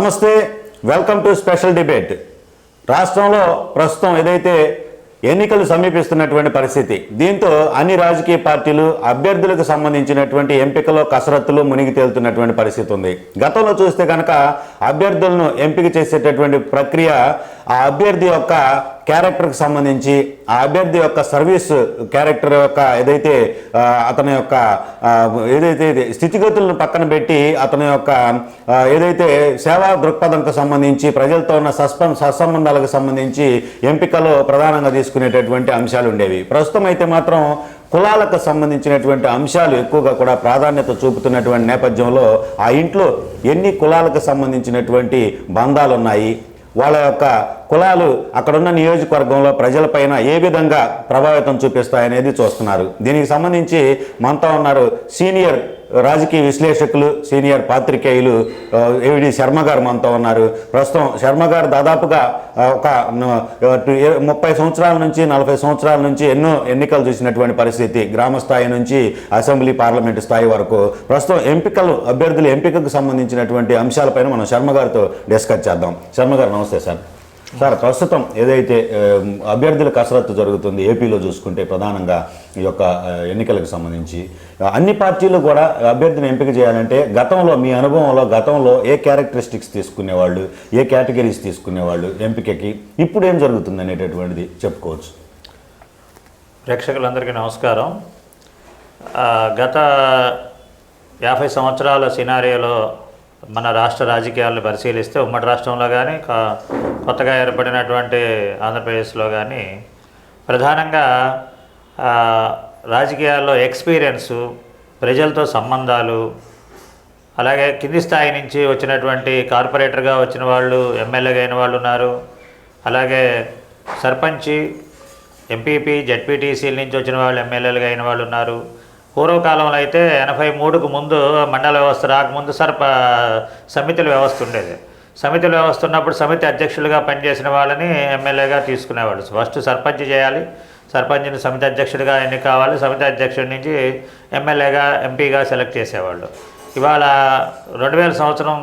నమస్తే welcome to special debate. రాష్ట్రంలో ప్రస్తుతం ఏదైతే ఎన్నికలు సమీపిస్తున్నటువంటి పరిస్థితి దీంతో అన్ని రాజకీయ పార్టీలు అభ్యర్థులకు సంబంధించినటువంటి ఎంపికలో కసరత్తులు మునిగి తేలుతున్నటువంటి పరిస్థితి ఉంది. గతంలో చూస్తే కనుక అభ్యర్థులను ఎంపిక చేసేటటువంటి ప్రక్రియ ఆ అభ్యర్థి యొక్క క్యారెక్టర్కి సంబంధించి ఆ అభ్యర్థి యొక్క సర్వీస్ క్యారెక్టర్ యొక్క ఏదైతే అతని యొక్క ఏదైతే ఇది స్థితిగతులను పక్కన పెట్టి అతని యొక్క ఏదైతే సేవా దృక్పథంకు సంబంధించి ప్రజలతో ఉన్న సస్పం సత్సంబంధాలకు సంబంధించి ఎంపికలో ప్రధానంగా తీసుకునేటటువంటి అంశాలు ఉండేవి. ప్రస్తుతం అయితే మాత్రం కులాలకు సంబంధించినటువంటి అంశాలు ఎక్కువగా కూడా ప్రాధాన్యత చూపుతున్నటువంటి నేపథ్యంలో ఆ ఇంట్లో ఎన్ని కులాలకు సంబంధించినటువంటి బంధాలు ఉన్నాయి వాళ్ళ యొక్క కులాలు అక్కడున్న నియోజకవర్గంలో ప్రజలపైన ఏ విధంగా ప్రభావితం చూపిస్తాయనేది చూస్తున్నారు. దీనికి సంబంధించి మనతో ఉన్నారు సీనియర్ రాజకీయ విశ్లేషకులు సీనియర్ పాత్రికేయులు ఏవిడి శర్మ గారు మనతో ఉన్నారు. ప్రస్తుతం శర్మ గారు దాదాపుగా ఒక ముప్పై సంవత్సరాల నుంచి నలభై సంవత్సరాల నుంచి ఎన్నో ఎన్నికలు చూసినటువంటి పరిస్థితి గ్రామ స్థాయి నుంచి అసెంబ్లీ పార్లమెంటు స్థాయి వరకు. ప్రస్తుతం ఎంపికలు అభ్యర్థుల ఎంపికకు సంబంధించినటువంటి అంశాలపైన మనం శర్మ గారితో డిస్కస్ చేద్దాం. శర్మ గారు నమస్తే సార్. సార్ ప్రస్తుతం ఏదైతే అభ్యర్థుల కసరత్తు జరుగుతుంది ఏపీలో చూసుకుంటే ప్రధానంగా ఈ యొక్క ఎన్నికలకు సంబంధించి అన్ని పార్టీలు కూడా అభ్యర్థిని ఎంపిక చేయాలంటే గతంలో మీ అనుభవంలో గతంలో ఏ క్యారెక్టరిస్టిక్స్ తీసుకునేవాళ్ళు ఏ కేటగిరీస్ తీసుకునేవాళ్ళు ఎంపికకి ఇప్పుడు ఏం జరుగుతుంది అనేటటువంటిది చెప్పుకోవచ్చు. ప్రేక్షకులందరికీ నమస్కారం. గత యాభై సంవత్సరాల సినారియోలో మన రాష్ట్ర రాజకీయాలను పరిశీలిస్తే ఉమ్మడి రాష్ట్రంలో కానీ కొత్తగా ఏర్పడినటువంటి ఆంధ్రప్రదేశ్లో కానీ ప్రధానంగా రాజకీయాల్లో ఎక్స్పీరియన్సు ప్రజలతో సంబంధాలు అలాగే కింది స్థాయి నుంచి వచ్చినటువంటి కార్పొరేటర్గా వచ్చిన వాళ్ళు ఎమ్మెల్యేగా అయిన వాళ్ళు ఉన్నారు. అలాగే సర్పంచి ఎంపీపీ జడ్పీటీసీల నుంచి వచ్చిన వాళ్ళు ఎమ్మెల్యేలుగా అయిన వాళ్ళు ఉన్నారు. పూర్వకాలంలో అయితే ఎనభై మూడుకు ముందు మండల వ్యవస్థ రాకముందు సర్ప సమితుల వ్యవస్థ ఉండేది. సమితుల వ్యవస్థ ఉన్నప్పుడు సమితి అధ్యక్షులుగా పనిచేసిన వాళ్ళని ఎమ్మెల్యేగా తీసుకునేవాళ్ళు. ఫస్ట్ సర్పంచ్ చేయాలి. సర్పంచ్ని సమితి అధ్యక్షుడిగా ఎన్నిక కావాలి. సమితి అధ్యక్షుడి నుంచి ఎమ్మెల్యేగా ఎంపీగా సెలెక్ట్ చేసేవాళ్ళు. ఇవాళ రెండు వేల సంవత్సరం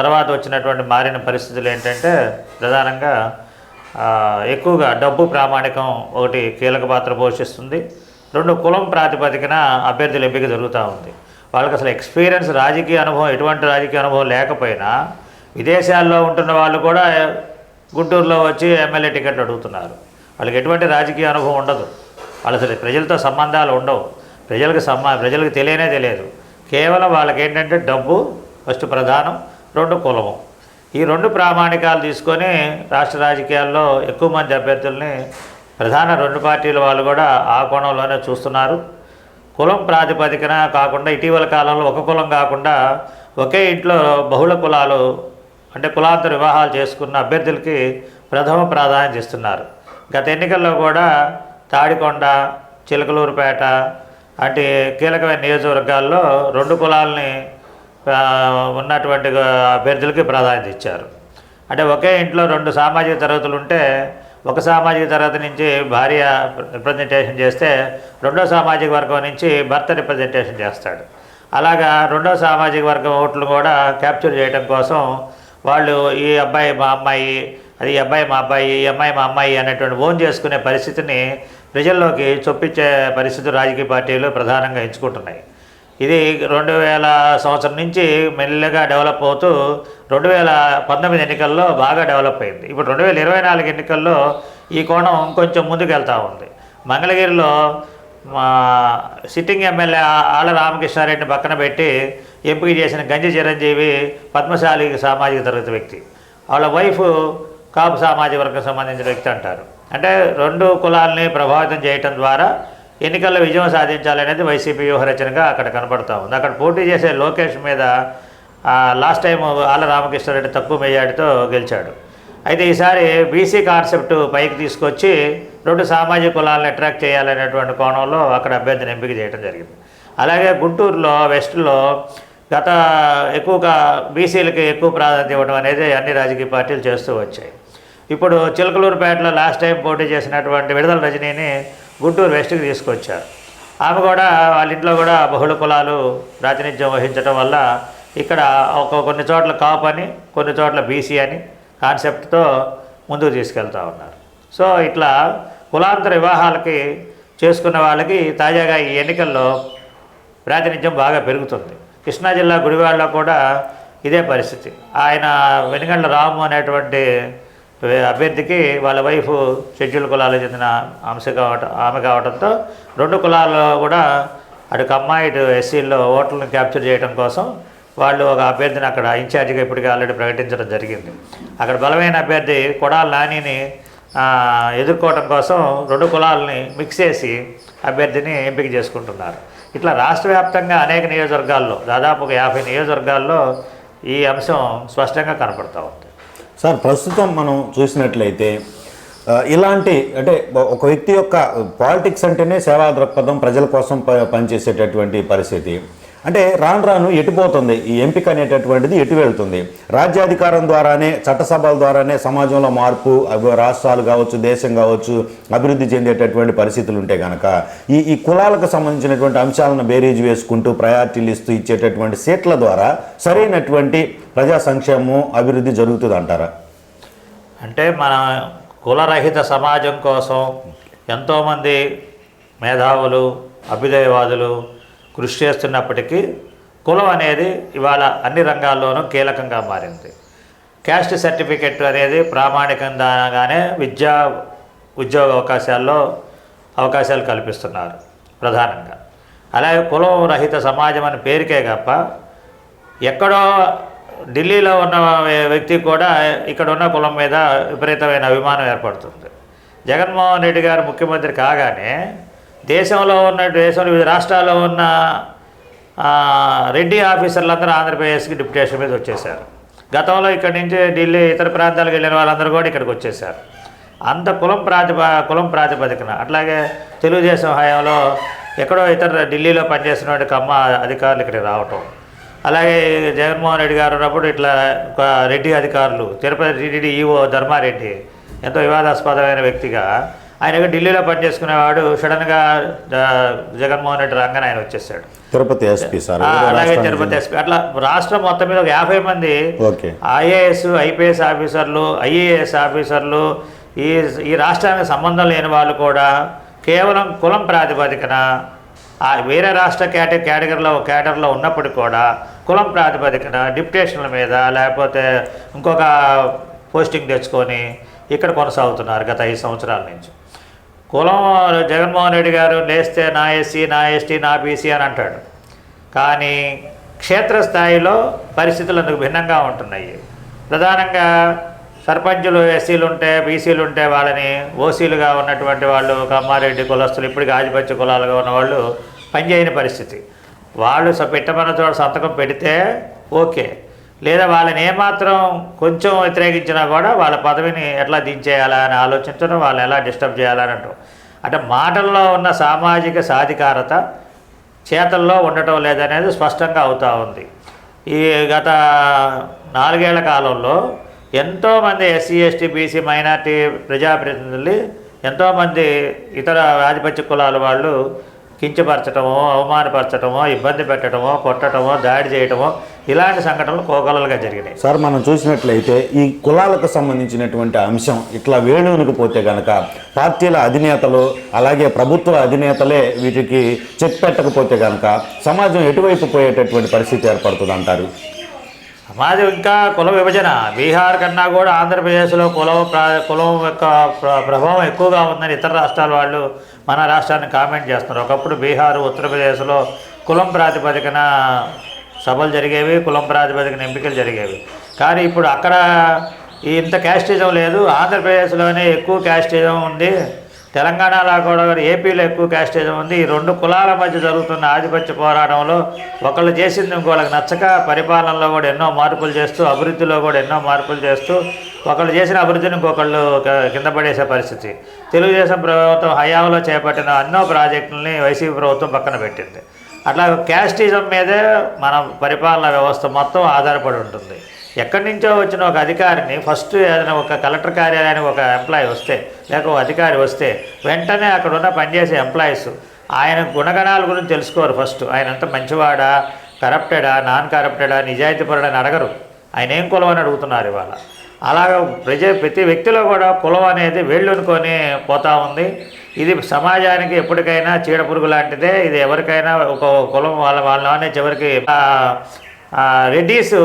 తర్వాత వచ్చినటువంటి మారిన పరిస్థితులు ఏంటంటే ప్రధానంగా ఎక్కువగా డబ్బు ప్రామాణికం ఒకటి కీలక పాత్ర పోషిస్తుంది. రెండు కులం ప్రాతిపదికన అభ్యర్థుల ఎంపిక జరుగుతూ ఉంది. వాళ్ళకి అసలు ఎక్స్పీరియన్స్ రాజకీయ అనుభవం ఎటువంటి రాజకీయ అనుభవం లేకపోయినా విదేశాల్లో ఉంటున్న వాళ్ళు కూడా గుంటూరులో వచ్చి ఎమ్మెల్యే టికెట్లు అడుగుతున్నారు. వాళ్ళకి ఎటువంటి రాజకీయ అనుభవం ఉండదు. వాళ్ళు అసలు ప్రజలతో సంబంధాలు ఉండవు. ప్రజలకు సంబంధ ప్రజలకు తెలియనే తెలియదు. కేవలం వాళ్ళకి ఏంటంటే డబ్బు ఫస్ట్ ప్రధానం రెండు కులము. ఈ రెండు ప్రామాణికాలు తీసుకొని రాష్ట్ర రాజకీయాల్లో ఎక్కువ మంది అభ్యర్థుల్ని ప్రధాన రెండు పార్టీల వాళ్ళు కూడా ఆ కోణంలోనే చూస్తున్నారు. కులం ప్రాతిపదికన కాకుండా ఇటీవల కాలంలో ఒక కులం కాకుండా ఒకే ఇంట్లో బహుళ కులాలు అంటే కులాంతర వివాహాలు చేసుకున్న అభ్యర్థులకి ప్రథమ ప్రాధాన్యత ఇస్తున్నారు. గత ఎన్నికల్లో కూడా తాడికొండ చిలకలూరుపేట అంటే కీలకమైన నియోజకవర్గాల్లో రెండు కులాలని ఉన్నటువంటి అభ్యర్థులకి ప్రాధాన్యత ఇచ్చారు. అంటే ఒకే ఇంట్లో రెండు సామాజిక తరగతులు ఉంటే ఒక సామాజిక తరగతి నుంచి భార్య రిప్రజెంటేషన్ చేస్తే రెండో సామాజిక వర్గం నుంచి భర్త రిప్రజెంటేషన్ చేస్తాడు. అలాగా రెండో సామాజిక వర్గం ఓట్లు కూడా క్యాప్చర్ చేయడం కోసం వాళ్ళు ఈ అబ్బాయి మా అమ్మాయి అది ఈ అబ్బాయి మా అబ్బాయి ఈ అమ్మాయి మా అమ్మాయి అనేటువంటి ఓన్ చేసుకునే పరిస్థితిని ప్రజల్లోకి చొప్పించే పరిస్థితి రాజకీయ పార్టీలు ప్రధానంగా ఎంచుకుంటున్నాయి. ఇది రెండు వేల సంవత్సరం నుంచి మెల్లగా డెవలప్ అవుతూ రెండు వేల పంతొమ్మిది ఎన్నికల్లో బాగా డెవలప్ అయింది. ఇప్పుడు రెండు వేల ఇరవై నాలుగు ఎన్నికల్లో ఈ కోణం కొంచెం ముందుకు వెళ్తూ ఉంది. మంగళగిరిలో మా సిట్టింగ్ ఎమ్మెల్యే ఆళ్ళ రామకృష్ణారెడ్డిని పక్కన పెట్టి ఎంపిక చేసిన గంజి చిరంజీవి పద్మశాలి సామాజిక తరగతి వ్యక్తి. వాళ్ళ వైఫ్ కాపు సామాజిక వర్గం సంబంధించిన వ్యక్తి అంటారు. అంటే రెండు కులాలని ప్రభావితం చేయటం ద్వారా ఎన్నికల్లో విజయం సాధించాలనేది వైసీపీ వ్యూహరచనగా అక్కడ కనపడతా ఉంది. అక్కడ పోటీ చేసే లోకేష్ మీద లాస్ట్ టైం ఆళ్ళ రామకృష్ణారెడ్డి తక్కువ మెజార్టీతో గెలిచాడు. అయితే ఈసారి బీసీ కాన్సెప్ట్ పైకి తీసుకొచ్చి రెండు సామాజిక కులాలను అట్రాక్ట్ చేయాలనేటువంటి కోణంలో అక్కడ అభ్యర్థిని ఎంపిక చేయడం జరిగింది. అలాగే గుంటూరులో వెస్ట్లో గత ఎక్కువగా బీసీలకి ఎక్కువ ప్రాధాన్యత ఇవ్వడం అనేది అన్ని రాజకీయ పార్టీలు చేస్తూ వచ్చాయి. ఇప్పుడు చిలకలూరుపేటలో లాస్ట్ టైం పోటీ చేసినటువంటి విడుదల రజనీని గుంటూరు వెస్ట్కి తీసుకొచ్చారు. ఆమె కూడా వాళ్ళ ఇంట్లో కూడా బహుళ కులాలు ప్రాతినిధ్యం వహించడం వల్ల ఇక్కడ ఒక కొన్ని చోట్ల కాపు అని కొన్ని చోట్ల బీసీ అని కాన్సెప్ట్తో ముందుకు తీసుకెళ్తా ఉన్నారు. సో ఇట్లా కులాంతర వివాహాలకి చేసుకున్న వాళ్ళకి తాజాగా ఈ ఎన్నికల్లో ప్రాతినిధ్యం బాగా పెరుగుతుంది. కృష్ణా జిల్లా గుడివాడలో కూడా ఇదే పరిస్థితి. ఆయన వెనుగండ్ల రాము అనేటువంటి అభ్యర్థికి వాళ్ళ వైఫ్ షెడ్యూల్ కులాలకు చెందిన అంశ కావటం ఆమె కావడంతో రెండు కులాల్లో కూడా అటు కమ్మాయి ఇటు ఎస్సీల్లో ఓట్లను క్యాప్చర్ చేయడం కోసం వాళ్ళు ఒక అభ్యర్థిని అక్కడ ఇన్ఛార్జిగా ఇప్పటికే ఆల్రెడీ ప్రకటించడం జరిగింది. అక్కడ బలమైన అభ్యర్థి కొడాల నానిని ఎదుర్కోవటం ఎదుర్కోవడం కోసం రెండు కులాలని మిక్స్ చేసి అభ్యర్థిని ఎంపిక చేసుకుంటున్నారు. ఇట్లా రాష్ట్ర వ్యాప్తంగా అనేక నియోజకవర్గాల్లో దాదాపు ఒక యాభై నియోజకవర్గాల్లో ఈ అంశం స్పష్టంగా కనపడతా ఉంది. సార్ ప్రస్తుతం మనం చూసినట్లయితే ఇలాంటి అంటే ఒక వ్యక్తి యొక్క పాలిటిక్స్ అంటేనే సేవా దృక్పథం ప్రజల కోసం ప- పనిచేసేటటువంటి పరిస్థితి. అంటే రాను రాను ఎటుపోతుంది ఈ ఎంపిక అనేటటువంటిది ఎటు వెళ్తుంది? రాజ్యాధికారం ద్వారానే చట్టసభల ద్వారానే సమాజంలో మార్పు రాష్ట్రాలు కావచ్చు దేశం కావచ్చు అభివృద్ధి చెందేటటువంటి పరిస్థితులు ఉంటే కనుక ఈ ఈ కులాలకు సంబంధించినటువంటి అంశాలను బేరీజ్ వేసుకుంటూ ప్రయారిటీలు ఇస్తూ ఇచ్చేటటువంటి సీట్ల ద్వారా సరైనటువంటి ప్రజా సంక్షేమం అభివృద్ధి జరుగుతుంది అంటారా? అంటే మన కులరహిత సమాజం కోసం ఎంతోమంది మేధావులు అభ్యుదయవాదులు కృషి చేస్తున్నప్పటికీ కులం అనేది ఇవాళ అన్ని రంగాల్లోనూ కీలకంగా మారింది. క్యాస్ట్ సర్టిఫికెట్ అనేది ప్రామాణికంగానే విద్యా ఉద్యోగ అవకాశాల్లో అవకాశాలు కల్పిస్తున్నారు ప్రధానంగా. అలాగే కులం రహిత సమాజం అని పేరుకే తప్ప ఎక్కడో ఢిల్లీలో ఉన్న వ్యక్తి కూడా ఇక్కడ ఉన్న కులం మీద విపరీతమైన అభిమానం ఏర్పడుతుంది. జగన్మోహన్ రెడ్డి గారు ముఖ్యమంత్రి కాగానే దేశంలో ఉన్న దేశంలో వివిధ రాష్ట్రాల్లో ఉన్న రెడ్డి ఆఫీసర్లందరూ ఆంధ్రప్రదేశ్కి డిప్యుటేషన్ మీద వచ్చేసారు గతంలో ఇక్కడి నుంచి ఢిల్లీ ఇతర ప్రాంతాలకు వెళ్ళిన వాళ్ళందరూ కూడా ఇక్కడికి వచ్చేసారు అంత కులం ప్రాతిప కులం ప్రాతిపదికన అట్లాగే తెలుగుదేశం హయాంలో ఎక్కడో ఇతర ఢిల్లీలో పనిచేస్తున్నటువంటి కమ్మ అధికారులు ఇక్కడికి రావటం. అలాగే జగన్మోహన్ రెడ్డి గారు ఉన్నప్పుడు ఇట్లా ఒక రెడ్డి అధికారులు తిరుపతి టీటీడీ ఈఓ ధర్మారెడ్డి ఎంతో వివాదాస్పదమైన వ్యక్తిగా ఆయన ఢిల్లీలో పనిచేసుకునేవాడు సడన్గా జగన్మోహన్ రెడ్డి రంగన ఆయన వచ్చేసాడు. తిరుపతి ఎస్పీ సార్ అలాగే తిరుపతి ఎస్పీ. అట్లా రాష్ట్రం మొత్తం మీద ఒక యాభై మంది ఐఏఎస్ ఐపీఎస్ ఆఫీసర్లు ఐఏఎస్ ఆఫీసర్లు ఈ ఈ రాష్ట్రానికి సంబంధం లేని వాళ్ళు కూడా కేవలం కులం ప్రాతిపదికన ఆ వేరే రాష్ట్ర కేట కేటగిరీలో కేటర్లో ఉన్నప్పటికీ కూడా కులం ప్రాతిపదికన డిప్యుటేషన్ల మీద లేకపోతే ఇంకొక పోస్టింగ్ తెచ్చుకొని ఇక్కడ కొనసాగుతున్నారు గత ఐదు సంవత్సరాల నుంచి. కులం జగన్మోహన్ రెడ్డి గారు లేస్తే నా ఎస్సీ నా ఎస్టీ నా బీసీ అని అంటాడు. కానీ క్షేత్రస్థాయిలో పరిస్థితులు అందుకు భిన్నంగా ఉంటున్నాయి. ప్రధానంగా సర్పంచులు ఎస్సీలు ఉంటే బీసీలు ఉంటే వాళ్ళని ఓసీలుగా ఉన్నటువంటి వాళ్ళు కమ్మారెడ్డి కులస్తులు ఇప్పటికీ ఆధిపత్య కులాలుగా ఉన్న వాళ్ళు పనిచేయని పరిస్థితి. వాళ్ళు పెట్టమన్న చోట సంతకం పెడితే ఓకే. లేదా వాళ్ళని ఏమాత్రం కొంచెం వ్యతిరేకించినా కూడా వాళ్ళ పదవిని ఎట్లా దించేయాలా అని ఆలోచించడం వాళ్ళని ఎలా డిస్టర్బ్ చేయాలని అంటారు. అంటే మాటల్లో ఉన్న సామాజిక సాధికారత చేతల్లో ఉండటం లేదనేది స్పష్టంగా అవుతూ ఉంది. ఈ గత నాలుగేళ్ళ కాలంలో ఎంతోమంది ఎస్సీ ఎస్టీ బీసీ మైనార్టీ ప్రజాప్రతినిధులు ఎంతోమంది ఇతర ఆధిపత్య కులాల వాళ్ళు కించపరచటమో అవమానపరచటమో ఇబ్బంది పెట్టడమో కొట్టడమో దాడి చేయటమో ఇలాంటి సంఘటనలు కోకొల్లలుగా జరిగినాయి. సార్ మనం చూసినట్లయితే ఈ కులాలకు సంబంధించినటువంటి అంశం ఇట్లా వేణువునికి పోతే గనక పార్టీల అధినేతలు అలాగే ప్రభుత్వ అధినేతలే వీటికి చెక్ పెట్టకపోతే గనక సమాజం ఎటువైపు పోయేటటువంటి పరిస్థితి ఏర్పడుతుంది అంటారు సమాజం ఇంకా కుల విభజన. బీహార్ కన్నా కూడా ఆంధ్రప్రదేశ్లో కులం ప్రా కులం యొక్క ప్ర- ప్రభావం ఎక్కువగా ఉందని ఇతర రాష్ట్రాల వాళ్ళు మన రాష్ట్రాన్ని కామెంట్ చేస్తున్నారు. ఒకప్పుడు బీహార్ ఉత్తరప్రదేశ్లో కులం ప్రాతిపదికన సభలు జరిగేవి కులం ప్రాతిపదికన ఎంపికలు జరిగేవి. కానీ ఇప్పుడు అక్కడ ఇంత క్యాస్టిజం లేదు. ఆంధ్రప్రదేశ్లోనే ఎక్కువ క్యాస్టిజం ఉంది. తెలంగాణలో కూడా ఏపీలో ఎక్కువ క్యాస్టిజం ఉంది. ఈ రెండు కులాల మధ్య జరుగుతున్న ఆధిపత్య పోరాటంలో ఒకళ్ళు చేసింది ఇంకోళ్ళకి నచ్చక పరిపాలనలో కూడా ఎన్నో మార్పులు చేస్తూ అభివృద్ధిలో కూడా ఎన్నో మార్పులు చేస్తూ ఒకళ్ళు చేసిన అభివృద్ధిని ఇంకొకళ్ళు కింద పడేసే పరిస్థితి. తెలుగుదేశం ప్రభుత్వం హయాంలో చేపట్టిన ఎన్నో ప్రాజెక్టులని వైసీపీ ప్రభుత్వం పక్కన పెట్టింది. అట్లా క్యాస్టిజం మీదే మన పరిపాలన వ్యవస్థ మొత్తం ఆధారపడి ఉంటుంది. ఎక్కడి నుంచో వచ్చిన ఒక అధికారిని ఫస్ట్ ఏదైనా ఒక కలెక్టర్ కార్యాలయానికి ఒక ఎంప్లాయీ వస్తే లేక ఒక అధికారి వస్తే వెంటనే అక్కడ ఉన్న పనిచేసే ఎంప్లాయీస్ ఆయన గుణగణాల గురించి తెలుసుకోరు ఫస్ట్ ఆయన అంత మంచివాడా కరప్టెడా నాన్ కరప్టెడా నిజాయితీపరుడా అని అడగరు. ఆయన ఏం కులం అని అడుగుతున్నారు ఇవాళ. అలాగ ప్రజ ప్రతి వ్యక్తిలో కూడా కులం అనేది వేళ్ళునుకొని పోతా ఉంది. ఇది సమాజానికి ఎప్పటికైనా చీడపురుగు లాంటిదే. ఇది ఎవరికైనా ఒక కులం వాళ్ళ వాళ్ళనే చివరికి రెడ్డీసు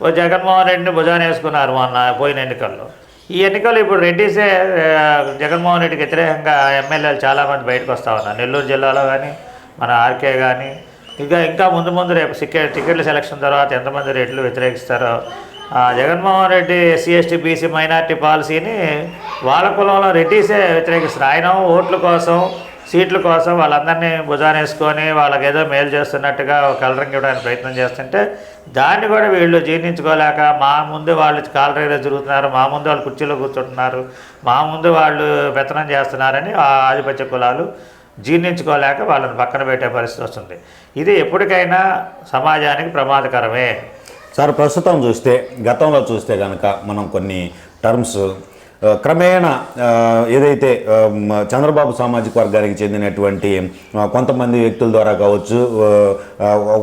ఓ జగన్మోహన్ రెడ్డిని భుజాన వేసుకున్నారు మొన్న పోయిన ఎన్నికల్లో. ఈ ఎన్నికలు ఇప్పుడు రెడ్డిసే జగన్మోహన్ రెడ్డికి వ్యతిరేకంగా ఎమ్మెల్యేలు చాలామంది బయటకు వస్తూ ఉన్నారు. నెల్లూరు జిల్లాలో కానీ మన ఆర్కే కానీ ఇంకా ఇంకా ముందు ముందు రేపు సిక్కే టికెట్ల సెలక్షన్ తర్వాత ఎంతమంది రెడ్లు వ్యతిరేకిస్తారో. ఆ, Jaganmohan Reddy SC ST BC minority పాలసీని వాళ్ళ కులంలో రెడ్డిసే వ్యతిరేకిస్తారు ఆయన ఓట్ల కోసం సీట్ల కోసం వాళ్ళందరినీ భుజానేసుకొని వాళ్ళకి ఏదో మేలు చేస్తున్నట్టుగా కలరింగ్ ఇవ్వడానికి ప్రయత్నం చేస్తుంటే దాన్ని కూడా వీళ్ళు జీర్ణించుకోలేక మా ముందు వాళ్ళు కాలరీలో జరుగుతున్నారు మా ముందు వాళ్ళు కుర్చీలో కూర్చుంటున్నారు మా ముందు వాళ్ళు పెత్తనం చేస్తున్నారని ఆ ఆధిపత్య కులాలు జీర్ణించుకోలేక వాళ్ళని పక్కన పెట్టే పరిస్థితి వస్తుంది. ఇది ఎప్పటికైనా సమాజానికి ప్రమాదకరమే. సార్ ప్రస్తుతం చూస్తే గతంలో చూస్తే కనుక మనం కొన్ని టర్మ్స్ క్రమేణా ఏదైతే చంద్రబాబు సామాజిక వర్గానికి చెందినటువంటి కొంతమంది వ్యక్తుల ద్వారా కావచ్చు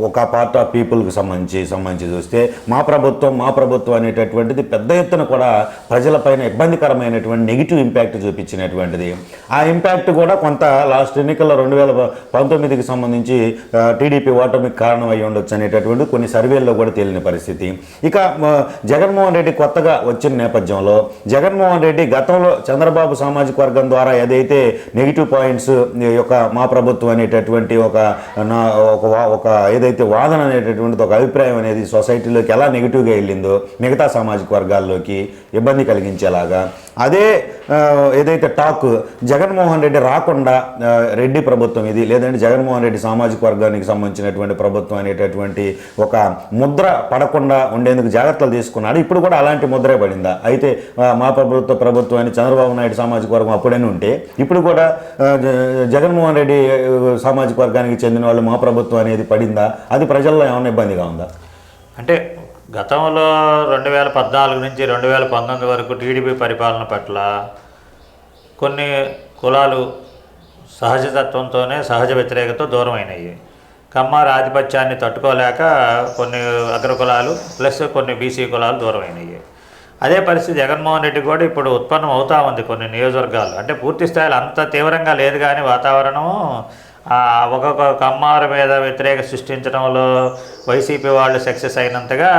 ఒక పార్ట్ ఆఫ్ పీపుల్కి సంబంధించి సంబంధించి చూస్తే మా ప్రభుత్వం మా ప్రభుత్వం అనేటటువంటిది పెద్ద ఎత్తున కూడా ప్రజలపైన ఇబ్బందికరమైనటువంటి నెగిటివ్ ఇంపాక్ట్ చూపించినటువంటిది. ఆ ఇంపాక్ట్ కూడా కొంత లాస్ట్ ఎన్నికల్లో రెండు వేల పంతొమ్మిదికి సంబంధించి టీడీపీ ఓటమికి కారణం అయి ఉండొచ్చు అనేటటువంటి కొన్ని సర్వేల్లో కూడా తేలిన పరిస్థితి. ఇక జగన్మోహన్ రెడ్డి కొత్తగా వచ్చిన నేపథ్యంలో జగన్మోహన్ రెడ్డి గతంలో చంద్రబాబు సామాజిక వర్గం ద్వారా ఏదైతే నెగిటివ్ పాయింట్స్ యొక్క మా ప్రభుత్వం అనేటటువంటి ఒక నా ఒక వా- ఒక ఏదైతే వాదన అనేటటువంటిది ఒక అభిప్రాయం అనేది సొసైటీలోకి ఎలా నెగిటివ్గా వెళ్ళిందో మిగతా సామాజిక వర్గాల్లోకి ఇబ్బంది కలిగించేలాగా. అదే ఏదైతే టాక్ జగన్మోహన్ రెడ్డి రాకుండా రెడ్డి ప్రభుత్వం ఇది లేదంటే జగన్మోహన్ రెడ్డి సామాజిక వర్గానికి సంబంధించినటువంటి ప్రభుత్వం అనేటటువంటి ఒక ముద్ర పడకుండా ఉండేందుకు జాగ్రత్తలు తీసుకున్నాడు. ఇప్పుడు కూడా అలాంటి ముద్రే పడిందా? అయితే మా ప్రభుత్వ ప్రభుత్వాన్ని చంద్రబాబు నాయుడు సామాజిక వర్గం అప్పుడైనా ఉంటే ఇప్పుడు కూడా జ- జగన్మోహన్ రెడ్డి సామాజిక వర్గానికి చెందిన వాళ్ళు మా ప్రభుత్వం అనేది పడిందా? అది ప్రజల్లో ఏమైనా ఇబ్బందిగా ఉందా? అంటే గతంలో రెండు వేల పద్నాలుగు నుంచి రెండు వేల పంతొమ్మిది వరకు టీడీపీ పరిపాలన పట్ల కొన్ని కులాలు సహజతత్వంతోనే సహజ వ్యతిరేకతో దూరం అయినాయి. కమ్మార ఆధిపత్యాన్ని తట్టుకోలేక కొన్ని అగ్ర కులాలు ప్లస్ కొన్ని బీసీ కులాలు దూరం అయినాయి. అదే పరిస్థితి జగన్మోహన్ రెడ్డి కూడా ఇప్పుడు ఉత్పన్నం అవుతా ఉంది కొన్ని నియోజకవర్గాలు అంటే పూర్తి స్థాయిలో అంత తీవ్రంగా లేదు కానీ వాతావరణం ఆ, ఒక్కొక్క కమ్మార మీద వ్యతిరేక సృష్టించడంలో వైసీపీ వాళ్ళు సక్సెస్ అయినంతగా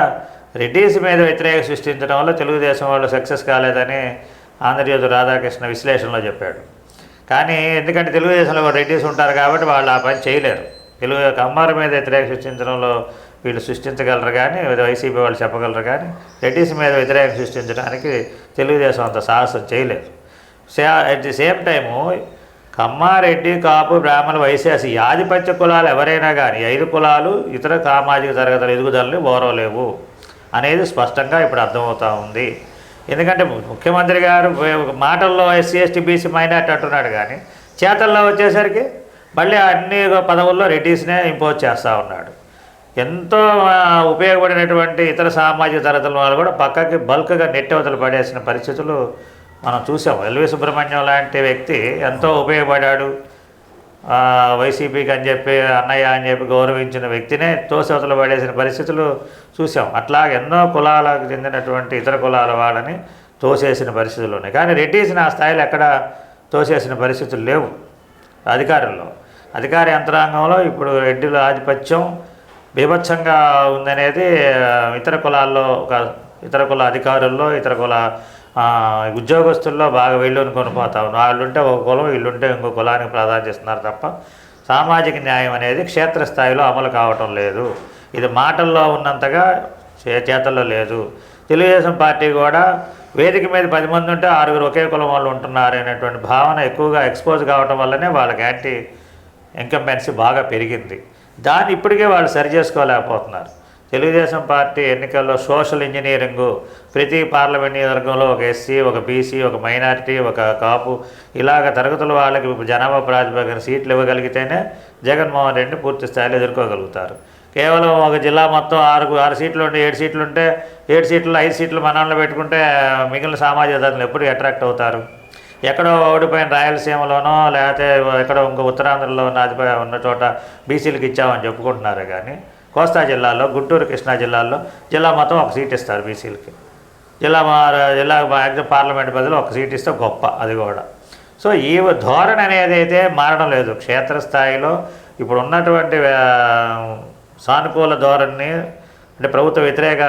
రెడ్డిస్ మీద వ్యతిరేక సృష్టించడంలో తెలుగుదేశం వాళ్ళు సక్సెస్ కాలేదని ఆంధ్రజ్యోతి రాధాకృష్ణ విశ్లేషణలో చెప్పాడు. కానీ ఎందుకంటే తెలుగుదేశంలో కూడా రెడ్డిస్ ఉంటారు కాబట్టి వాళ్ళు ఆ పని చేయలేరు. తెలుగు కమ్మార మీద వ్యతిరేక సృష్టించడంలో వీళ్ళు సృష్టించగలరు కానీ వైసీపీ వాళ్ళు చెప్పగలరు కానీ రెడ్డిస్ మీద వ్యతిరేకం సృష్టించడానికి తెలుగుదేశం అంత సాహసం చేయలేదు. Say at the same time Kamma Reddy Kapu బ్రాహ్మణ వైశ్యాసి ఈ ఆధిపత్య కులాలు ఎవరైనా కానీ ఐదు కులాలు ఇతర సామాజిక తరగతుల ఎదుగుదలని ఓరవలేవు అనేది స్పష్టంగా ఇప్పుడు అర్థమవుతూ ఉంది. ఎందుకంటే ముఖ్యమంత్రి గారు మాటల్లో ఎస్సీ ఎస్టీ బీసీ మైనార్టీ అంటున్నాడు కానీ చేతల్లో వచ్చేసరికి మళ్ళీ అన్ని పదవుల్లో రెడ్డిస్నే ఇంపోజ్ చేస్తూ ఉన్నాడు. ఎంతో ఉపయోగపడినటువంటి ఇతర సామాజిక తరగతుల వాళ్ళు కూడా పక్కకి బల్క్గా నెట్టవతలు పడేసిన పరిస్థితులు మనం చూసాం. ఎల్వి సుబ్రహ్మణ్యం లాంటి వ్యక్తి ఎంతో ఉపయోగపడాడు. వైసీపీకి అని చెప్పి అన్నయ్య అని చెప్పి గౌరవించిన వ్యక్తినే తోసవతలు పడేసిన పరిస్థితులు చూసాం. అట్లా ఎన్నో కులాలకు చెందినటువంటి ఇతర కులాల వాళ్ళని తోసేసిన పరిస్థితులు ఉన్నాయి. కానీ రెడ్డిస్ని ఆ స్థాయిలో ఎక్కడ తోసేసిన పరిస్థితులు లేవు అధికారంలో. అధికార యంత్రాంగంలో ఇప్పుడు రెడ్డిల ఆధిపత్యం బీభత్సంగా ఉందనేది ఇతర కులాల్లో ఒక ఇతర కుల అధికారుల్లో ఇతర కుల ఉద్యోగస్తుల్లో బాగా వెళ్ళుని కొనిపోతా ఉన్నారు. వాళ్ళుంటే ఒక కులం వీళ్ళుంటే ఇంకో కులానికి ప్రాధాన్యత ఇస్తున్నారు తప్ప సామాజిక న్యాయం అనేది క్షేత్రస్థాయిలో అమలు కావటం లేదు. ఇది మాటల్లో ఉన్నంతగా చే- చేతల్లో లేదు. తెలుగుదేశం పార్టీ కూడా వేదిక మీద పది మంది ఉంటే ఆరుగురు ఒకే కులం వాళ్ళు ఉంటున్నారు అనేటువంటి భావన ఎక్కువగా ఎక్స్పోజ్ కావటం వల్లనే వాళ్ళకి యాంటీ ఇన్కంపెన్సీ బాగా పెరిగింది. దాన్ని ఇప్పటికే వాళ్ళు సరి చేసుకోలేకపోతున్నారు. తెలుగుదేశం పార్టీ ఎన్నికల్లో సోషల్ ఇంజనీరింగు ప్రతి పార్లమెంట్ నియోజకవర్గంలో ఒక ఎస్సీ ఒక బీసీ ఒక మైనారిటీ ఒక కాపు ఇలాగ తరగతుల వాళ్ళకి జనాభా ప్రాతిపదికన సీట్లు ఇవ్వగలిగితేనే జగన్మోహన్ రెడ్డిని పూర్తి స్థాయిలో ఎదుర్కోగలుగుతారు. కేవలం ఒక జిల్లా మొత్తం ఆరు ఆరు సీట్లు ఉంటే ఏడు సీట్లు ఉంటే ఏడు సీట్లు ఐదు సీట్లు మనలో పెట్టుకుంటే మిగిలిన సామాజిక ధరలు ఎప్పుడు అట్రాక్ట్ అవుతారు? ఎక్కడో ఓడిపోయిన రాయలసీమలోనో లేకపోతే ఎక్కడో ఇంకో ఉత్తరాంధ్రలో ఉన్న అధిప ఉన్న చోట బీసీలకు ఇచ్చామని చెప్పుకుంటున్నారే కానీ కోస్తా జిల్లాలో గుంటూరు కృష్ణా జిల్లాల్లో జిల్లా మొత్తం ఒక సీట్ ఇస్తారు బీసీలకి. జిల్లా మా జిల్లా మ్యాక్సిమం పార్లమెంట్ బదులు ఒక సీట్ ఇస్తే గొప్ప అది కూడా. సో ఈ ధోరణి అనేది అయితే మారడం లేదు. క్షేత్రస్థాయిలో ఇప్పుడు ఉన్నటువంటి సానుకూల ధోరణిని అంటే ప్రభుత్వ వ్యతిరేక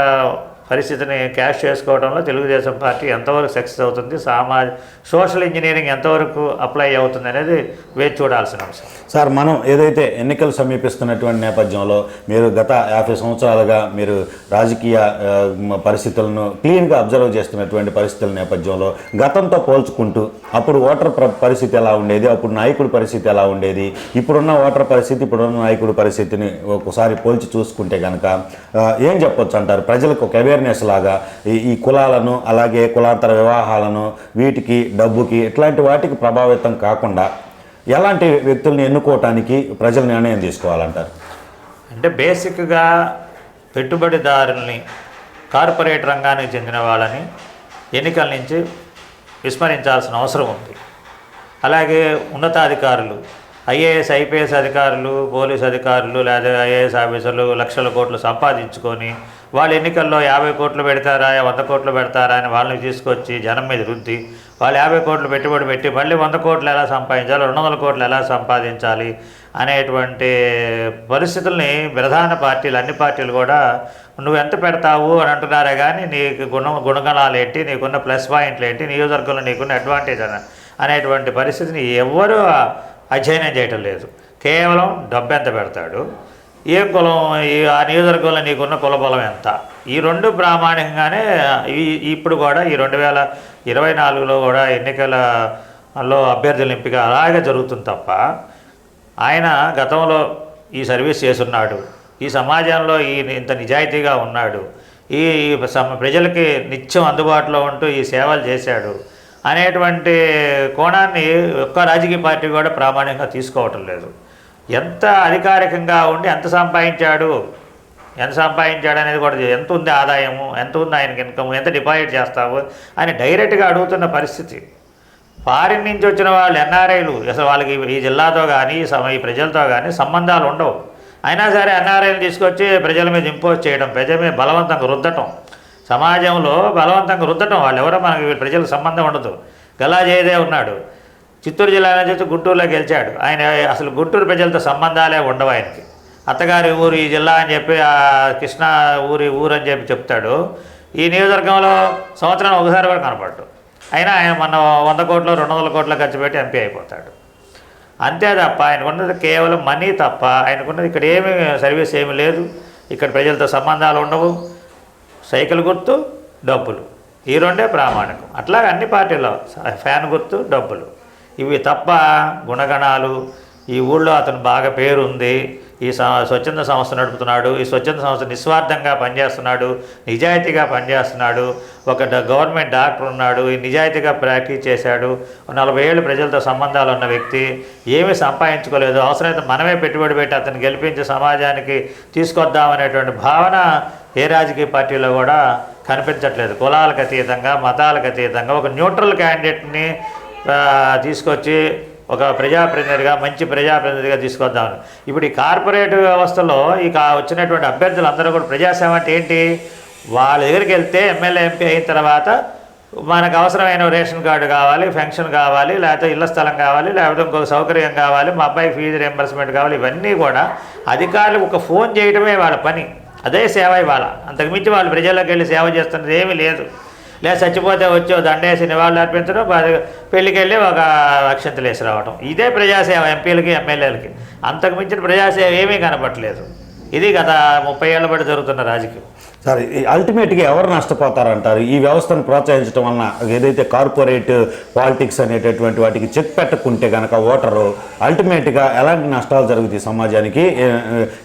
పరిస్థితిని క్యాష్ చేసుకోవడంలో తెలుగుదేశం పార్టీ ఎంతవరకు సక్సెస్ అవుతుంది సామాజ సోషల్ ఇంజనీరింగ్ ఎంతవరకు అప్లై అవుతుంది అనేది వేచి చూడాల్సిన అంశం సార్ మనం ఏదైతే ఎన్నికలు సమీపిస్తున్నటువంటి నేపథ్యంలో మీరు గత యాభై సంవత్సరాలుగా మీరు రాజకీయ పరిస్థితులను క్లీన్గా అబ్జర్వ్ చేస్తున్నటువంటి పరిస్థితుల నేపథ్యంలో గతంతో పోల్చుకుంటూ అప్పుడు ఓటర్ ప్ర- పరిస్థితి ఎలా ఉండేది అప్పుడు నాయకుడి పరిస్థితి ఎలా ఉండేది ఇప్పుడున్న ఓటర్ పరిస్థితి ఇప్పుడున్న నాయకుడి పరిస్థితిని ఒకసారి పోల్చి చూసుకుంటే కనుక ఏం చెప్పొచ్చు అంటారు? ప్రజలకు ఒక అవేర్నెస్ లాగా ఈ ఈ కులాలను అలాగే కులాంతర వివాహాలను వీటికి డబ్బుకి ఇట్లాంటి వాటికి ప్రభావితం కాకుండా ఎలాంటి వ్యక్తుల్ని ఎన్నుకోవటానికి ప్రజలు నిర్ణయం తీసుకోవాలంటారు? అంటే బేసిక్గా పెట్టుబడిదారుల్ని కార్పొరేట్ రంగానికి చెందిన వాళ్ళని ఎన్నికల నుంచి విస్మరించాల్సిన అవసరం ఉంది. అలాగే ఉన్నతాధికారులు ఐఏఎస్ ఐపీఎస్ అధికారులు పోలీస్ అధికారులు లేదా ఐఏఎస్ ఆఫీసర్లు లక్షల కోట్లు సంపాదించుకొని వాళ్ళు ఎన్నికల్లో యాభై కోట్లు పెడతారా వంద కోట్లు పెడతారా అని వాళ్ళని తీసుకొచ్చి జనం మీద రుద్ది వాళ్ళు యాభై కోట్లు పెట్టుబడి పెట్టి మళ్ళీ వంద కోట్లు ఎలా సంపాదించాలి రెండు వందల కోట్లు ఎలా సంపాదించాలి అనేటువంటి పరిస్థితుల్ని ప్రధాన పార్టీలు అన్ని పార్టీలు కూడా నువ్వు ఎంత పెడతావు అని అంటున్నారే కానీ నీకు గుణ గుణగణాలు ఏంటి నీకున్న ప్లస్ పాయింట్లు ఏంటి నియోజకవర్గంలో నీకున్న అడ్వాంటేజ్ అని అనేటువంటి పరిస్థితిని ఎవ్వరూ అధ్యయనం చేయటం లేదు. కేవలం డబ్బు ఎంత పెడతాడు? ఏ కులం ఈ ఆ నియోజకవర్గంలో నీకున్న కుల బలం ఎంత? ఈ రెండు ప్రామాణికంగానే ఈ ఇప్పుడు కూడా ఈ రెండు వేల ఇరవై నాలుగులో కూడా ఎన్నికలలో అభ్యర్థుల ఎంపిక అలాగే జరుగుతుంది తప్ప ఆయన గతంలో ఈ సర్వీస్ చేస్తున్నాడు. ఈ సమాజంలో ఈ ఇంత నిజాయితీగా ఉన్నాడు. ఈ సమ- ప్రజలకి నిత్యం అందుబాటులో ఉంటూ ఈ సేవలు చేశాడు. అనేటువంటి కోణాన్ని ఒక్క రాజకీయ పార్టీ కూడా ప్రామాణికంగా తీసుకోవటం లేదు. ఎంత అధికారికంగా ఉండి ఎంత సంపాదించాడు ఎంత సంపాదించాడు అనేది కూడా ఎంత ఉంది ఆదాయము ఎంత ఉంది ఆయనకి ఇన్కమ్ ఎంత డిపాజిట్ చేస్తావు అని డైరెక్ట్గా అడుగుతున్న పరిస్థితి. ఫారిన్ నుంచి వచ్చిన వాళ్ళు ఎన్ఆర్ఐలు అసలు వాళ్ళకి ఈ జిల్లాతో కానీ ఈ సమ- ఈ ప్రజలతో కానీ సంబంధాలు ఉండవు. అయినా సరే ఎన్ఆర్ఐలు తీసుకొచ్చి ప్రజల మీద ఇంపోజ్ చేయడం ప్రజల మీద బలవంతంగా రుద్దటం సమాజంలో బలవంతంగా రుద్దటం వాళ్ళు ఎవరో మనకి ప్రజల ప్రజలకు సంబంధం ఉండదు. గలా జయదే ఉన్నాడు. చిత్తూరు జిల్లా నుంచి గుంటూరులో గెలిచాడు. ఆయన అసలు గుంటూరు ప్రజలతో సంబంధాలే ఉండవు ఆయనకి. అత్తగారి ఊరు ఈ జిల్లా అని చెప్పి ఆ కృష్ణా ఊరి ఊరు అని చెప్పి చెప్తాడు. ఈ నియోజకవర్గంలో సంవత్సరం ఒకసారి కూడా కనపడ్డు. అయినా ఆయన మన వంద కోట్లు రెండు వందల కోట్లు ఖర్చు పెట్టి ఎంపీ అయిపోతాడు. అంతే తప్ప ఆయనకున్నది కేవలం మనీ తప్ప ఆయనకున్నది ఇక్కడ ఏమీ సర్వీస్ ఏమి లేదు. ఇక్కడ ప్రజలతో సంబంధాలు ఉండవు. సైకిల్ గుర్తు డబ్బులు. ఈ రెండే ప్రామాణికం. అట్లాగే అన్ని పార్టీలో ఫ్యాన్ గుర్తు డబ్బులు. ఇవి తప్ప గుణగణాలు. ఈ ఊళ్ళో అతను బాగా పేరుంది. ఈ స్వచ్ఛంద సంస్థ నడుపుతున్నాడు. ఈ స్వచ్ఛంద సంస్థ నిస్వార్థంగా పనిచేస్తున్నాడు. నిజాయితీగా పనిచేస్తున్నాడు. ఒక గవర్నమెంట్ డాక్టర్ ఉన్నాడు. ఈ నిజాయితీగా ప్రాక్టీస్ చేశాడు. నలభై ఏళ్ళు ప్రజలతో సంబంధాలు ఉన్న వ్యక్తి. ఏమీ సంపాదించుకోలేదు. అవసరమైతే మనమే పెట్టుబడి పెట్టి అతను గెలిపించి సమాజానికి తీసుకొద్దామనేటువంటి భావన ఏ రాజకీయ పార్టీలో కూడా కనిపించట్లేదు. కులాలకు అతీతంగా మతాలకు అతీతంగా ఒక న్యూట్రల్ క్యాండిడేట్ని తీసుకొచ్చి ఒక ప్రజాప్రతినిధిగా మంచి ప్రజాప్రతినిధిగా తీసుకొద్దామని. ఇప్పుడు ఈ కార్పొరేట్ వ్యవస్థలో ఇక వచ్చినటువంటి అభ్యర్థులు అందరూ కూడా ప్రజాసేవ అంటే ఏంటి? వాళ్ళ దగ్గరికి వెళ్తే ఎమ్మెల్యే ఎంపీ అయిన తర్వాత మనకు అవసరమైన రేషన్ కార్డు కావాలి పెన్షన్ కావాలి లేకపోతే ఇళ్ళ స్థలం కావాలి లేకపోతే ఇంకొక సౌకర్యం కావాలి మా అబ్బాయి ఫీజు రియంబర్స్మెంట్ కావాలి ఇవన్నీ కూడా అధికారులు ఒక ఫోన్ చేయడమే వాళ్ళ పని. అదే సేవ ఇవాళ. అంతకుమించి వాళ్ళు ప్రజల్లోకి వెళ్ళి సేవ చేస్తున్నది ఏమీ లేదు. లేదా చచ్చిపోతే వచ్చో దండేసి నివాళులు అర్పించడం పది- పెళ్ళికి వెళ్ళి ఒక అక్షంతలు వేసి రావడం ఇదే ప్రజాసేవ ఎంపీలకి ఎమ్మెల్యేలకి. అంతకు మించిన ప్రజాసేవ ఏమీ కనపట్లేదు ఇది గత ముప్పై ఏళ్ళ బట్టి జరుగుతున్న రాజకీయం. సార్ అల్టిమేట్గా ఎవరు నష్టపోతారంటారు? ఈ వ్యవస్థను ప్రోత్సహించడం వలన ఏదైతే కార్పొరేట్ పాలిటిక్స్ అనేటటువంటి వాటికి చెక్ పెట్టకుంటే కనుక ఓటరు అల్టిమేట్గా ఎలాంటి నష్టాలు జరుగుతాయి సమాజానికి?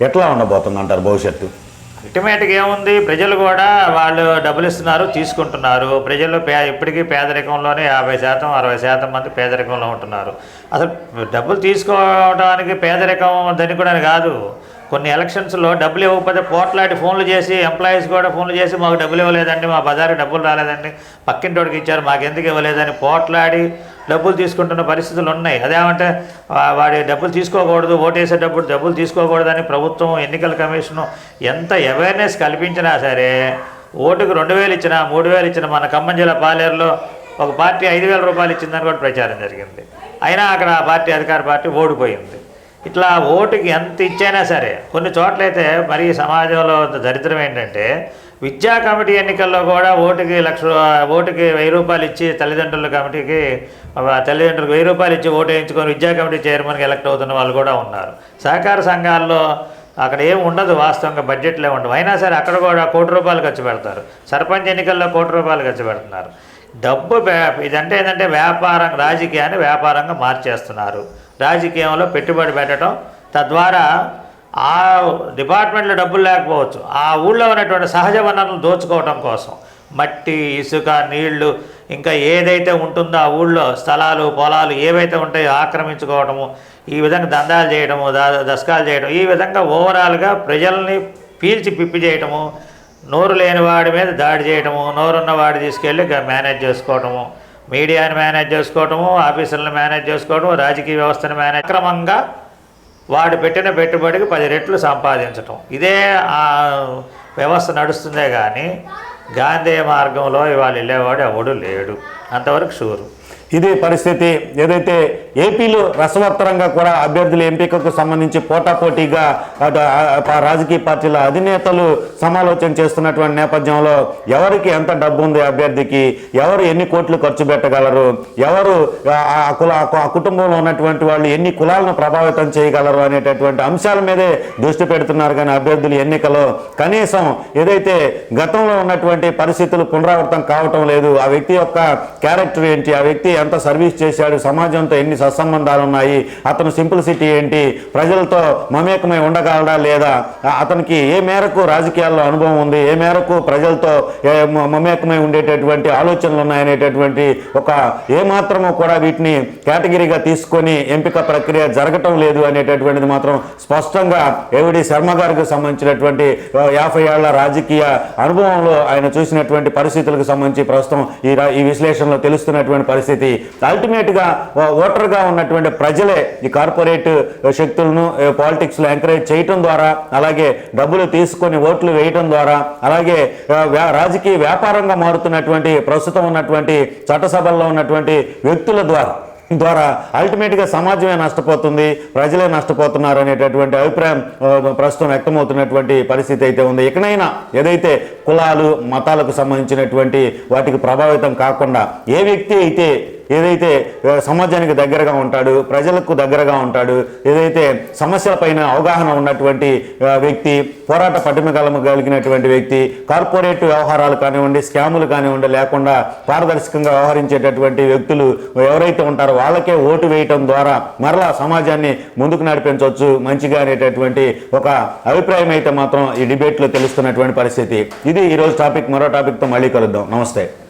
ఎట్లా ఉండబోతుంది అంటారు భవిష్యత్తు? అల్టిమేట్గా ఏముంది? ప్రజలు కూడా వాళ్ళు డబ్బులు ఇస్తున్నారు తీసుకుంటున్నారు. ప్రజలు పే ఇప్పటికీ పేదరికంలోనే యాభై శాతం అరవై శాతం మంది పేదరికంలో ఉంటున్నారు. అసలు డబ్బులు తీసుకోవడానికి పేదరికం ధనికుడని కాదు. కొన్ని ఎలక్షన్స్లో డబ్బులు ఇవ్వకపోతే పోట్లాడి ఫోన్లు చేసి ఎంప్లాయీస్ కూడా ఫోన్లు చేసి మాకు డబ్బులు ఇవ్వలేదండి మా బజారు డబ్బులు రాలేదండి పక్కింటోడికి ఇచ్చారు మాకు ఎందుకు ఇవ్వలేదని పోట్లాడి డబ్బులు తీసుకుంటున్న పరిస్థితులు ఉన్నాయి. అదేమంటే వాడి డబ్బులు తీసుకోకూడదు ఓటేసే డబ్బులు డబ్బులు తీసుకోకూడదని ప్రభుత్వం ఎన్నికల కమిషను ఎంత అవేర్నెస్ కల్పించినా సరే ఓటుకు రెండు వేలు ఇచ్చినా మూడు వేలు ఇచ్చిన మన ఖమ్మం జిల్లా పాలేరులో ఒక పార్టీ ఐదు వేల రూపాయలు ఇచ్చిందని కూడా ప్రచారం జరిగింది. అయినా అక్కడ ఆ పార్టీ అధికార పార్టీ ఓడిపోయింది. ఇట్లా ఓటుకి ఎంత ఇచ్చైనా సరే కొన్ని చోట్లయితే మరి సమాజంలో దరిద్రం ఏంటంటే విద్యా కమిటీ ఎన్నికల్లో కూడా ఓటుకి లక్ష ఓటుకి వెయ్యి రూపాయలు ఇచ్చి తల్లిదండ్రుల కమిటీకి తల్లిదండ్రులకు వెయ్యి రూపాయలు ఇచ్చి ఓటు వేయించుకొని విద్యా కమిటీ చైర్మన్కి ఎలక్ట్ అవుతున్న వాళ్ళు కూడా ఉన్నారు. సహకార సంఘాల్లో అక్కడ ఏమి ఉండదు వాస్తవంగా బడ్జెట్లో ఉండవు. అయినా సరే అక్కడ కూడా కోటి రూపాయలు ఖర్చు పెడతారు. సర్పంచ్ ఎన్నికల్లో కోటి రూపాయలు ఖర్చు పెడుతున్నారు. డబ్బు ఇదంటే ఏంటంటే వ్యాపారం రాజకీయాన్ని వ్యాపారంగా మార్చేస్తున్నారు. రాజకీయంలో పెట్టుబడి పెట్టడం తద్వారా ఆ డిపార్ట్మెంట్లో డబ్బులు లేకపోవచ్చు ఆ ఊళ్ళో ఉన్నటువంటి సహజ వనరులను దోచుకోవడం కోసం. మట్టి ఇసుక నీళ్ళు ఇంకా ఏదైతే ఉంటుందో ఆ ఊళ్ళో స్థలాలు పొలాలు ఏవైతే ఉంటాయో ఆక్రమించుకోవడము ఈ విధంగా దందాలు చేయడము దా- దశకాలు చేయడం ఈ విధంగా ఓవరాల్గా ప్రజల్ని పీల్చి పిప్పి చేయటము నోరు లేని వాడి మీద దాడి చేయడము నోరున్న వాడి తీసుకెళ్ళి మేనేజ్ చేసుకోవటము. మీడియాని మేనేజ్ చేసుకోవటము ఆఫీసులను మేనేజ్ చేసుకోవటము రాజకీయ వ్యవస్థను మేనేజ్ క్రమంగా వాడు పెట్టిన పెట్టుబడికి పది రెట్లు సంపాదించటం. ఇదే ఆ వ్యవస్థ నడుస్తుందే కానీ గాంధీ మార్గంలో ఇవాళ వెళ్ళేవాడు ఎవడు లేడు. అంతవరకు షూరు. ఇది పరిస్థితి ఏదైతే ఏపీలో రసవత్తరంగా కూడా అభ్యర్థుల ఎంపికకు సంబంధించి పోటాపోటీగా రాజకీయ పార్టీల అధినేతలు సమాలోచన చేస్తున్నటువంటి నేపథ్యంలో ఎవరికి ఎంత డబ్బు ఉంది అభ్యర్థికి? ఎవరు ఎన్ని కోట్లు ఖర్చు పెట్టగలరు? ఎవరు ఆ- కుల ఆ కుటుంబంలో ఉన్నటువంటి వాళ్ళు ఎన్ని కులాలను ప్రభావితం చేయగలరు అనేటటువంటి అంశాల మీదే దృష్టి పెడుతున్నారు కానీ అభ్యర్థుల ఎన్నికలో కనీసం ఏదైతే గతంలో ఉన్నటువంటి పరిస్థితులు పునరావృతం కావటం లేదు ఆ వ్యక్తి యొక్క క్యారెక్టర్ ఏంటి? ఆ వ్యక్తి ఎంత సర్వీస్ చేశాడు? సమాజంతో ఎన్ని సత్సంబంధాలు ఉన్నాయి. అతను సింప్లిసిటీ ఏంటి? ప్రజలతో మమేకమై ఉండగలడా లేదా? అతనికి ఏ మేరకు రాజకీయాల్లో అనుభవం ఉంది? ఏ మేరకు ప్రజలతో మమేకమై ఉండేటటువంటి ఆలోచనలు ఉన్నాయనేటటువంటి ఒక ఏ మాత్రము కూడా వీటిని కేటగిరీగా తీసుకొని ఎంపిక ప్రక్రియ జరగటం లేదు అనేటటువంటిది మాత్రం స్పష్టంగా ఏవిడి శర్మ గారికి సంబంధించినటువంటి యాభై ఏళ్ళ రాజకీయ అనుభవంలో ఆయన చూసినటువంటి పరిస్థితులకు సంబంధించి ప్రస్తుతం ఈ ఈ విశ్లేషణలో తెలుస్తున్నటువంటి పరిస్థితి. అల్టిమేట్గా ఓటర్గా ఉన్నటువంటి ప్రజలే ఈ కార్పొరేట్ శక్తులను పాలిటిక్స్లో ఎంకరేజ్ చేయటం ద్వారా అలాగే డబ్బులు తీసుకొని ఓట్లు వేయటం ద్వారా అలాగే వ్యా- రాజకీయ వ్యాపారంగా మారుతున్నటువంటి ప్రస్తుతం ఉన్నటువంటి చట్టసభల్లో ఉన్నటువంటి వ్యక్తుల ద్వారా ద్వారా అల్టిమేట్గా సమాజమే నష్టపోతుంది ప్రజలే నష్టపోతున్నారు అనేటటువంటి అభిప్రాయం ప్రస్తుతం వ్యక్తమవుతున్నటువంటి పరిస్థితి అయితే ఉంది. ఇకనైనా ఏదైతే కులాలు మతాలకు సంబంధించినటువంటి వాటికి ప్రభావితం కాకుండా ఏ వ్యక్తి అయితే ఏదైతే సమాజానికి దగ్గరగా ఉంటాడు ప్రజలకు దగ్గరగా ఉంటాడు ఏదైతే సమస్యలపైన అవగాహన ఉన్నటువంటి వ్యక్తి పోరాట పటిమ కలిగినటువంటి వ్యక్తి కార్పొరేట్ వ్యవహారాలు కానివ్వండి స్కాములు కానివ్వండి లేకుండా పారదర్శకంగా వ్యవహరించేటటువంటి వ్యక్తులు ఎవరైతే ఉంటారో వాళ్ళకే ఓటు వేయటం ద్వారా మరలా సమాజాన్ని ముందుకు నడిపించవచ్చు మంచిగా అనేటటువంటి ఒక అభిప్రాయం అయితే మాత్రం ఈ డిబేట్లో తెలుస్తున్నటువంటి పరిస్థితి. ఇది ఈరోజు టాపిక్ మరో టాపిక్తో మళ్ళీ కలుద్దాం. నమస్తే.